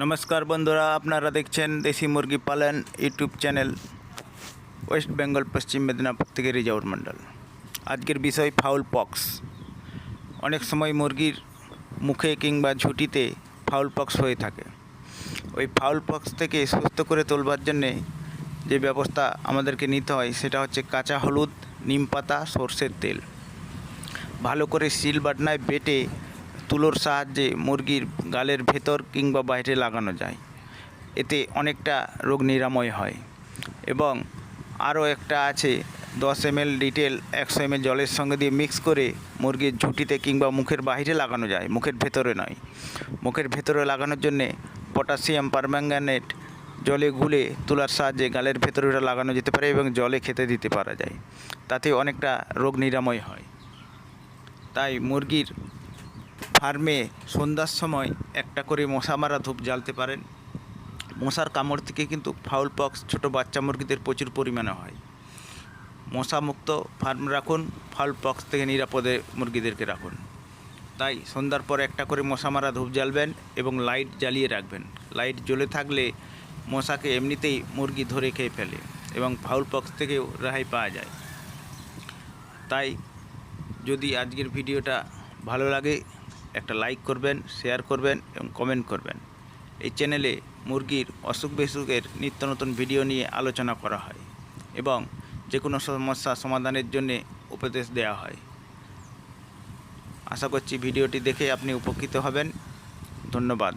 নমস্কার বন্ধুরা, আপনারা দেখছেন দেশি মুরগি পালন ইউটিউব চ্যানেল ওয়েস্ট বেঙ্গল, পশ্চিম মেদিনীপুর থেকে রিজাউর মণ্ডল। আজকের বিষয় ফাউল পক্স। অনেক সময় মুরগির মুখে কিংবা ঝুঁটিতে ফাউল পক্স হয়ে থাকে। ওই ফাউল পক্স থেকে সুস্থ করে তোলবার জন্যে যে ব্যবস্থা আমাদেরকে নিতে হয়, সেটা হচ্ছে কাঁচা হলুদ, নিম পাতা, সর্ষের তেল। ভালো করে শিল বাটনায় বেটে তুলোর সাহায্যে মুরগির গালের ভেতর কিংবা বাইরে লাগানো যায়। এতে অনেকটা রোগ নিরাময় হয়। এবং আরও একটা আছে, দশ এম এল ডিটেল একশো এম জলের সঙ্গে দিয়ে মিক্স করে মুরগির ঝুঁটিতে কিংবা মুখের বাইরে লাগানো যায়। মুখের ভেতরে নয়। মুখের ভেতরে লাগানোর জন্যে পটাশিয়াম পারম্যাঙ্গানেট জলে গুলে তুলার সাহায্যে গালের ভেতরে ওটা লাগানো যেতে পারে এবং জলে খেতে দিতে পারা যায়। তাতে অনেকটা রোগ নিরাময় হয়। তাই মুরগির ফার্মে সন্ধ্যার সময় একটা করে মশা মারা ধূপ জ্বালতে পারেন। মশার কামড় থেকে কিন্তু ফাউল পক্স ছোটো বাচ্চা মুরগিদের প্রচুর পরিমাণে হয়। মশামুক্ত ফার্ম রাখুন, ফাউল পক্স থেকে নিরাপদে মুরগিদেরকে রাখুন। তাই সন্ধ্যার পর একটা করে মশা মারা ধূপ জ্বালবেন এবং লাইট জ্বালিয়ে রাখবেন। লাইট জ্বলে থাকলে মশাকে এমনিতেই মুরগি ধরে খেয়ে ফেলে এবং ফাউল পক্স থেকেও রেহাই পাওয়া যায়। তাই যদি আজকের ভিডিওটা ভালো লাগে একটা লাইক করবেন শেয়ার করবেন এবং কমেন্ট করবেন। এই চ্যানেলে মুরগির অসুখ বিসুখের নিত্য নতুন ভিডিও নিয়ে আলোচনা করা হয় এবং যে কোনো সমস্যা সমাধানের জন্যে উপদেশ দেওয়া হয়। আশা করছি ভিডিওটি দেখে আপনি উপকৃত হবেন। ধন্যবাদ।